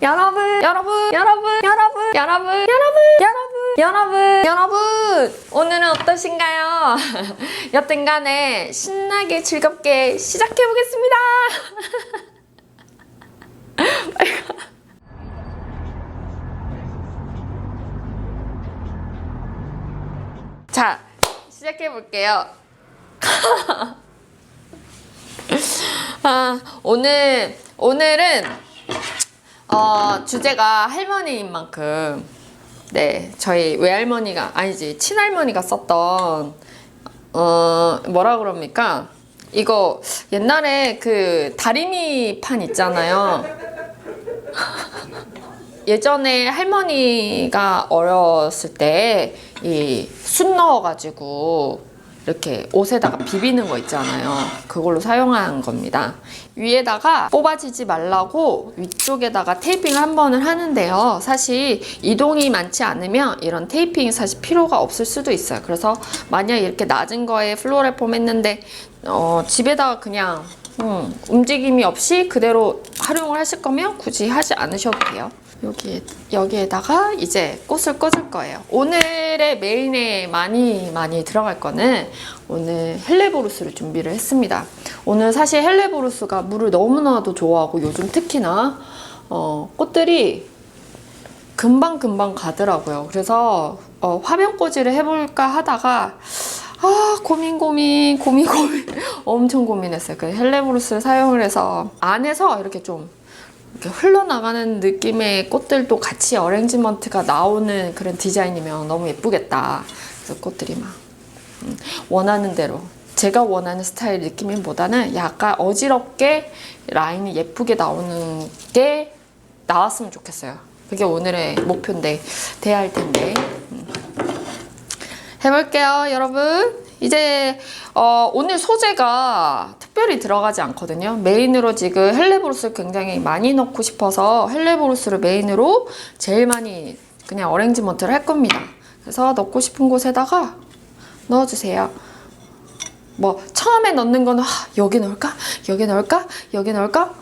여러분, 여러분, 여러분, 여러분, 여러분, 여러분, 여러분, 여러분, 여러분, 오늘은 어떠신가요? 여튼 간에 신나게 즐겁게 시작해 보겠습니다. 자, 시작해 볼게요. 아, 오늘 오늘은 어, 주제가 할머니인 만큼 네 저희 외할머니가 아니지 친할머니가 썼던 어 뭐라 그럽니까? 이거 옛날에 그 다리미 판 있잖아요. 예전에 할머니가 어렸을 때 이 숯 넣어가지고 이렇게 옷에다가 비비는 거 있잖아요. 그걸로 사용한 겁니다. 위에다가 뽑아지지 말라고 위쪽에다가 테이핑을 한 번을 하는데요. 사실 이동이 많지 않으면 이런 테이핑이 사실 필요가 없을 수도 있어요. 그래서 만약 이렇게 낮은 거에 플로레폼 했는데 어, 집에다가 그냥 음, 움직임이 없이 그대로 활용을 하실 거면 굳이 하지 않으셔도 돼요. 여기 여기에다가 이제 꽃을 꽂을 거예요. 오늘의 메인에 많이 많이 들어갈 거는 오늘 헬레보루스를 준비를 했습니다. 오늘 사실 헬레보루스가 물을 너무나도 좋아하고 요즘 특히나 어, 꽃들이 금방 금방 가더라고요. 그래서 어, 화병꽂이를 해볼까 하다가 아 고민 고민 고민 고민 엄청 고민했어요. 그 헬레보루스를 사용을 해서 안에서 이렇게 좀 이렇게 흘러나가는 느낌의 꽃들도 같이 어레인지먼트가 나오는 그런 디자인이면 너무 예쁘겠다. 그래서 꽃들이 막 음, 원하는 대로 제가 원하는 스타일 느낌보다는 약간 어지럽게 라인이 예쁘게 나오는 게 나왔으면 좋겠어요. 그게 오늘의 목표인데 돼야 할 텐데 음. 해볼게요, 여러분. 이제 어, 오늘 소재가 특별히 들어가지 않거든요. 메인으로 지금 헬레보루스를 굉장히 많이 넣고 싶어서 헬레보루스를 메인으로 제일 많이 그냥 어랭지먼트를 할 겁니다. 그래서 넣고 싶은 곳에다가 넣어주세요. 뭐 처음에 넣는 거는 하, 여기 넣을까? 여기 넣을까? 여기 넣을까?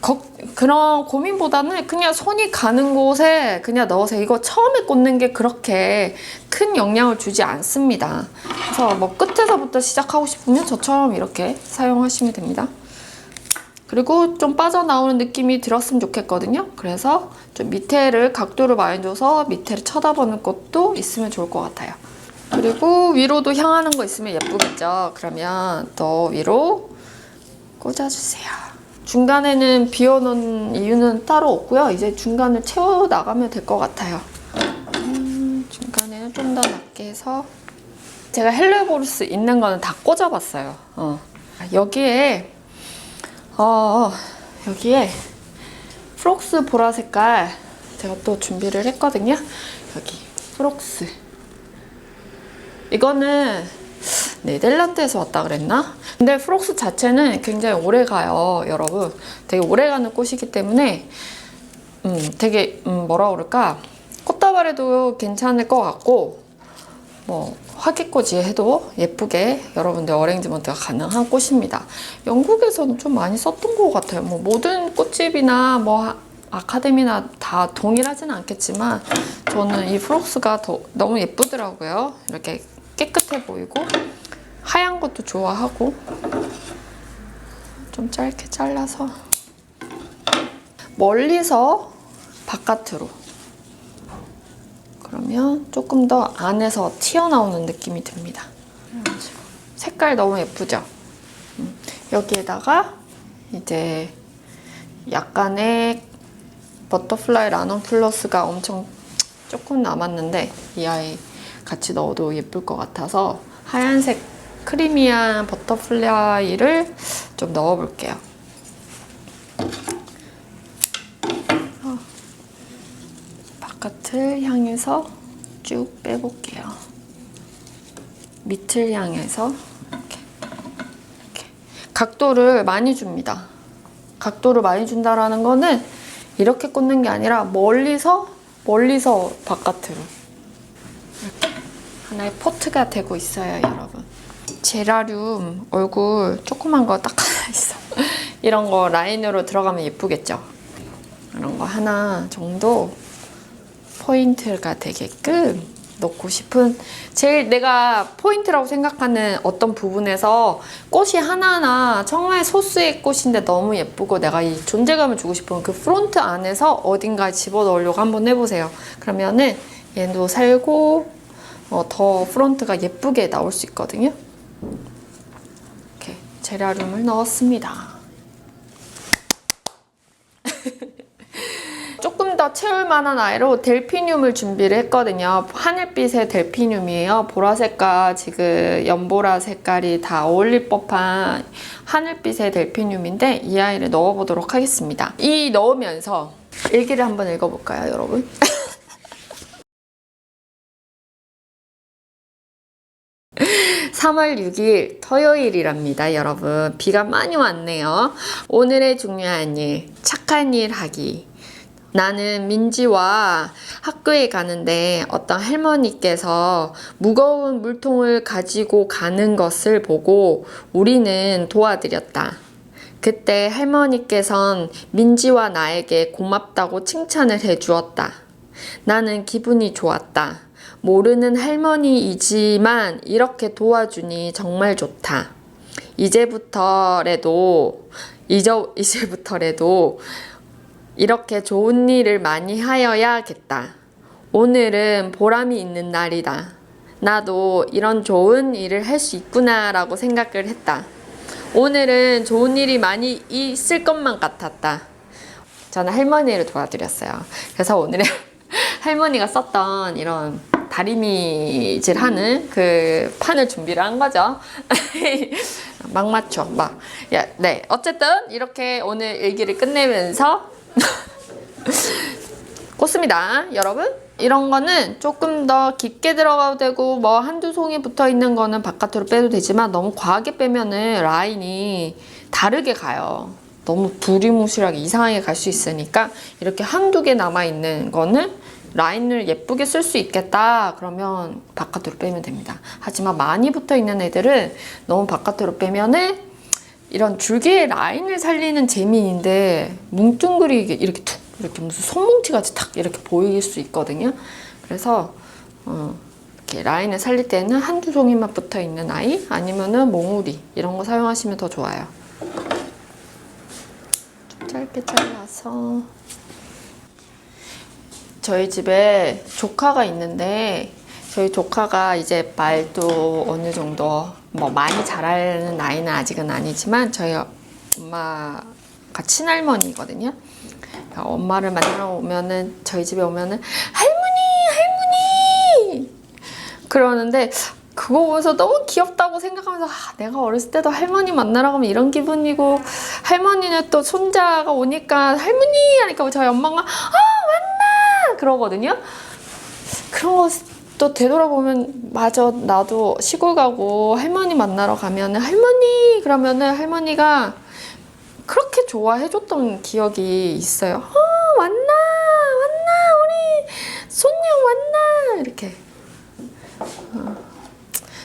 거- 그런 고민보다는 그냥 손이 가는 곳에 그냥 넣으세요. 이거 처음에 꽂는 게 그렇게 큰 영향을 주지 않습니다. 그래서 뭐 끝에서부터 시작하고 싶으면 저처럼 이렇게 사용하시면 됩니다. 그리고 좀 빠져나오는 느낌이 들었으면 좋겠거든요. 그래서 좀 밑에를 각도를 많이 줘서 밑에를 쳐다보는 것도 있으면 좋을 것 같아요. 그리고 위로도 향하는 거 있으면 예쁘겠죠. 그러면 더 위로 꽂아주세요. 중간에는 비워놓은 이유는 따로 없고요. 이제 중간을 채워 나가면 될 것 같아요. 음, 중간에는 좀 더 낮게 해서 제가 헬레보루스 있는 거는 다 꽂아봤어요. 어. 여기에 어 여기에 프록스 보라 색깔 제가 또 준비를 했거든요. 여기 프록스 이거는 네덜란드에서 왔다 그랬나? 근데 프록스 자체는 굉장히 오래 가요, 여러분. 되게 오래 가는 꽃이기 때문에 음, 되게 음, 뭐라 그럴까? 꽃다발에도 괜찮을 것 같고 뭐 화기꽃이 해도 예쁘게 여러분들 어레인지먼트가 가능한 꽃입니다. 영국에서는 좀 많이 썼던 것 같아요. 뭐 모든 꽃집이나 뭐 하- 아카데미나 다 동일하지는 않겠지만 저는 이 프록스가 더 너무 예쁘더라고요. 이렇게 깨끗해 보이고 하얀 것도 좋아하고 좀 짧게 잘라서 멀리서 바깥으로 그러면 조금 더 안에서 튀어나오는 느낌이 듭니다. 색깔 너무 예쁘죠? 음, 여기에다가 이제 약간의 버터플라이 라논플러스가 엄청 조금 남았는데 이 아이 같이 넣어도 예쁠 것 같아서 하얀색 크리미한 버터플라이를 좀 넣어볼게요. 어, 바깥을 향해서 쭉 빼볼게요. 밑을 향해서 이렇게, 이렇게 각도를 많이 줍니다. 각도를 많이 준다라는 거는 이렇게 꽂는 게 아니라 멀리서 멀리서 바깥으로 이렇게 하나의 포트가 되고 있어요, 여러분. 제라늄 얼굴 조그만 거 딱 하나 있어. 이런 거 라인으로 들어가면 예쁘겠죠? 그런 거 하나 정도 포인트가 되게끔 넣고 싶은 제일 내가 포인트라고 생각하는 어떤 부분에서 꽃이 하나하나 정말 소수의 꽃인데 너무 예쁘고 내가 이 존재감을 주고 싶은 그 프론트 안에서 어딘가에 집어넣으려고 한번 해보세요. 그러면은 얘도 살고 어, 더 프론트가 예쁘게 나올 수 있거든요. 이렇게 제라륨을 넣었습니다. 조금 더 채울 만한 아이로 델피늄을 준비를 했거든요. 하늘빛의 델피늄이에요. 보라색과 지금 연보라 색깔이 다 어울릴 법한 하늘빛의 델피늄인데 이 아이를 넣어보도록 하겠습니다. 이 넣으면서 일기를 한번 읽어볼까요, 여러분? (3월 6일) 토요일이랍니다 여러분 비가 많이 왔네요 오늘의 중요한 일 착한 일 하기 나는 민지와 학교에 가는데 어떤 할머니께서 무거운 물통을 가지고 가는 것을 보고 우리는 도와드렸다. 그때 할머니께선 민지와 나에게 고맙다고 칭찬을 해 주었다. 나는 기분이 좋았다. 모르는 할머니이지만 이렇게 도와주니 정말 좋다. 이제부터라도 이제, 이제부터라도 이렇게 좋은 일을 많이 하여야겠다. 오늘은 보람이 있는 날이다. 나도 이런 좋은 일을 할 수 있구나라고 생각을 했다. 오늘은 좋은 일이 많이 있을 것만 같았다. 저는 할머니를 도와드렸어요. 그래서 오늘은 할머니가 썼던 이런 다리미질 하는 그 판을 준비를 한 거죠. 막 맞춰, 막. 야, 네. 어쨌든 이렇게 오늘 일기를 끝내면서 꽂습니다. 여러분. 이런 거는 조금 더 깊게 들어가도 되고 뭐 한두 송이 붙어 있는 거는 바깥으로 빼도 되지만 너무 과하게 빼면은 라인이 다르게 가요. 너무 두리뭉실하게 이상하게 갈 수 있으니까 이렇게 한두 개 남아 있는 거는 라인을 예쁘게 쓸 수 있겠다 그러면 바깥으로 빼면 됩니다. 하지만 많이 붙어 있는 애들은 너무 바깥으로 빼면은 이런 줄기의 라인을 살리는 재미인데 뭉뚱그리게 이렇게 툭 이렇게 무슨 손뭉치 같이 탁 이렇게 보일 수 있거든요. 그래서 어, 이렇게 라인을 살릴 때는 한두 송이만 붙어 있는 아이 아니면은 몽우리 이런 거 사용하시면 더 좋아요. 좀 짧게 잘라서 저희 집에 조카가 있는데 저희 조카가 이제 말도 어느 정도 뭐 많이 잘하는 나이는 아직은 아니지만 저희 엄마가 친할머니거든요. 엄마를 만나러 오면은 저희 집에 오면은 할머니 할머니! 그러는데 그거 보면서 너무 귀엽다고 생각하면서 아, 내가 어렸을 때도 할머니 만나러 가면 이런 기분이고 할머니는 또 손자가 오니까 할머니! 하니까 저희 엄마가 아 그러거든요. 그런 거 또 되돌아보면 맞아 나도 시골 가고 할머니 만나러 가면은 할머니 그러면은 할머니가 그렇게 좋아해줬던 기억이 있어요. 아 왔나 왔나 우리 손녀 왔나 이렇게 어,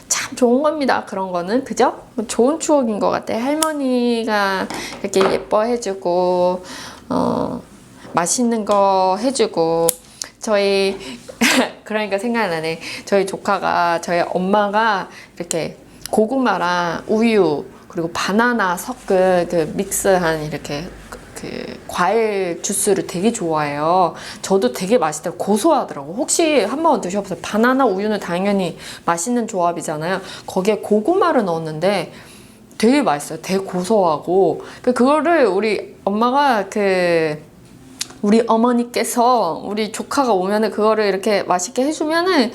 참 좋은 겁니다. 그런 거는 그죠? 뭐 좋은 추억인 것 같아. 할머니가 이렇게 예뻐해주고 어 맛있는 거 해주고 저희 그러니까 생각나네. 저희 조카가 저희 엄마가 이렇게 고구마랑 우유 그리고 바나나 섞은 그 믹스한 이렇게 그- 그 과일 주스를 되게 좋아해요. 저도 되게 맛있더라고 고소하더라고. 혹시 한번 드셔보세요. 바나나 우유는 당연히 맛있는 조합이잖아요. 거기에 고구마를 넣었는데 되게 맛있어요. 되게 고소하고 그 그거를 우리 엄마가 그 우리 어머니께서 우리 조카가 오면은 그거를 이렇게 맛있게 해주면은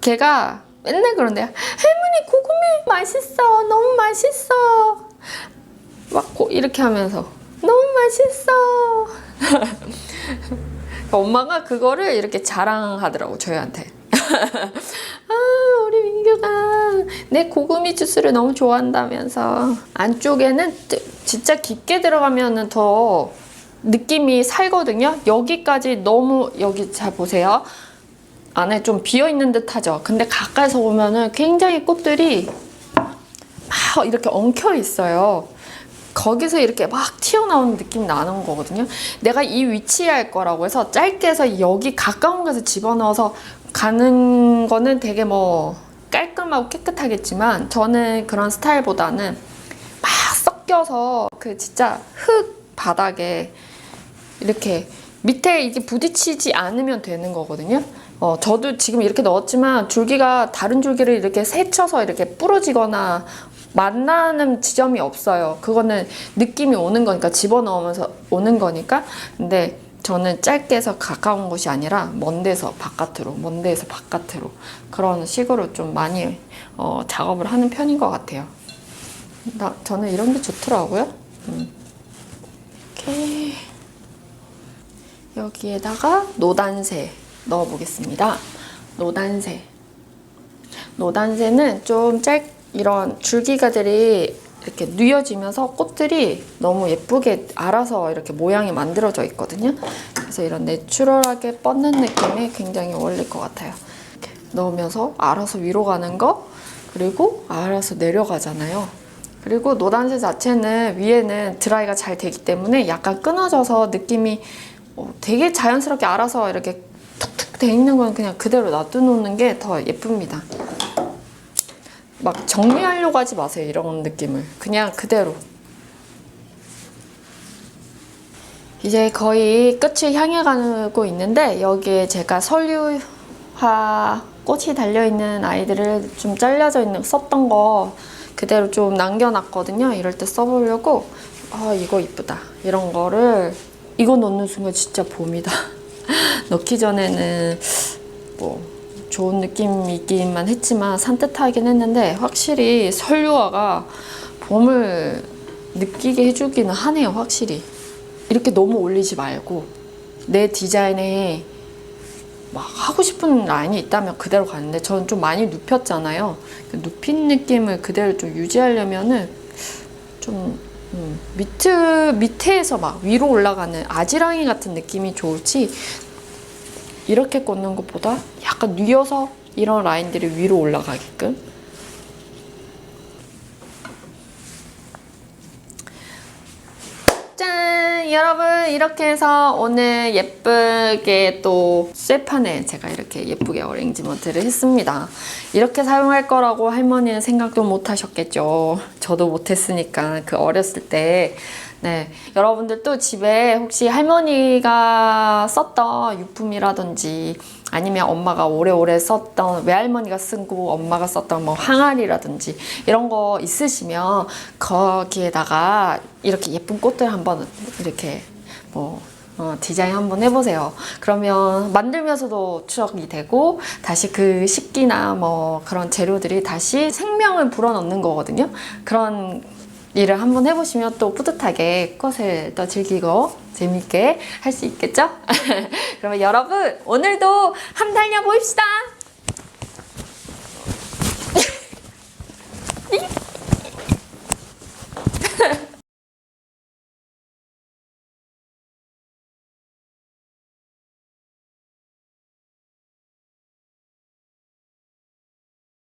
걔가 맨날 그런데 할머니 고구마 맛있어. 너무 맛있어. 막 고- 이렇게 하면서 너무 맛있어. 엄마가 그거를 이렇게 자랑하더라고 저희한테 아 우리 민규가 내 고구미 주스를 너무 좋아한다면서 안쪽에는 뜨- 진짜 깊게 들어가면은 더 느낌이 살거든요. 여기까지 너무 여기 잘 보세요. 안에 좀 비어 있는 듯 하죠. 근데 가까이서 보면은 굉장히 꽃들이 막 이렇게 엉켜 있어요. 거기서 이렇게 막 튀어나오는 느낌이 나는 거거든요. 내가 이 위치에 할 거라고 해서 짧게 해서 여기 가까운 곳에 집어넣어서 가는 거는 되게 뭐 깔끔하고 깨끗하겠지만 저는 그런 스타일보다는 막 섞여서 그 진짜 흙 바닥에 이렇게 밑에 이게 부딪히지 않으면 되는 거거든요. 어, 저도 지금 이렇게 넣었지만 줄기가 다른 줄기를 이렇게 세쳐서 이렇게 부러지거나 만나는 지점이 없어요. 그거는 느낌이 오는 거니까 집어넣으면서 오는 거니까. 근데 저는 짧게 해서 가까운 곳이 아니라 먼 데서 바깥으로, 먼 데에서 바깥으로 그런 식으로 좀 많이 어, 작업을 하는 편인 것 같아요. 나, 저는 이런 게 좋더라고요. 음. 이렇게 여기에다가 노단새 넣어보겠습니다. 노단새. 노단새는 좀 짧, 이런 줄기가들이 이렇게 뉘어지면서 꽃들이 너무 예쁘게 알아서 이렇게 모양이 만들어져 있거든요. 그래서 이런 내추럴하게 뻗는 느낌이 굉장히 어울릴 것 같아요. 넣으면서 알아서 위로 가는 거, 그리고 알아서 내려가잖아요. 그리고 노단새 자체는 위에는 드라이가 잘 되기 때문에 약간 끊어져서 느낌이 어, 되게 자연스럽게 알아서 이렇게 툭툭 돼 있는 건 그냥 그대로 놔두는 게 더 예쁩니다. 막 정리하려고 하지 마세요. 이런 느낌을. 그냥 그대로. 이제 거의 끝을 향해 가고 있는데 여기에 제가 설유화 꽃이 달려있는 아이들을 좀 잘려져 있는 썼던 거 그대로 좀 남겨놨거든요. 이럴 때 써보려고 아 이거 이쁘다 이런 거를 이거 넣는 순간 진짜 봄이다. 넣기 전에는 뭐 좋은 느낌이기만 했지만 산뜻하긴 했는데 확실히 설유화가 봄을 느끼게 해주기는 하네요. 확실히 이렇게 너무 올리지 말고 내 디자인에 막 하고 싶은 라인이 있다면 그대로 가는데 저는 좀 많이 눕혔잖아요. 그 눕힌 느낌을 그대로 좀 유지하려면은 좀 음, 밑에 밑에서 막 위로 올라가는 아지랑이 같은 느낌이 좋을지 이렇게 꽂는 것보다 약간 뉘어서 이런 라인들이 위로 올라가게끔 여러분 이렇게 해서 오늘 예쁘게 또 쇠판에 제가 이렇게 예쁘게 어레인지먼트를 했습니다. 이렇게 사용할 거라고 할머니는 생각도 못 하셨겠죠. 저도 못 했으니까 그 어렸을 때 네. 여러분들도 집에 혹시 할머니가 썼던 유품이라든지 아니면 엄마가 오래오래 썼던 외할머니가 쓰고 엄마가 썼던 뭐 항아리라든지 이런 거 있으시면 거기에다가 이렇게 예쁜 꽃들 한번 이렇게 뭐 어, 디자인 한번 해보세요. 그러면 만들면서도 추억이 되고 다시 그 식기나 뭐 그런 재료들이 다시 생명을 불어넣는 거거든요. 그런 일을 한번 해보시면 또 뿌듯하게 꽃을 더 즐기고 재밌게 할 수 있겠죠? 그러면 여러분 오늘도 함 달려 보입시다.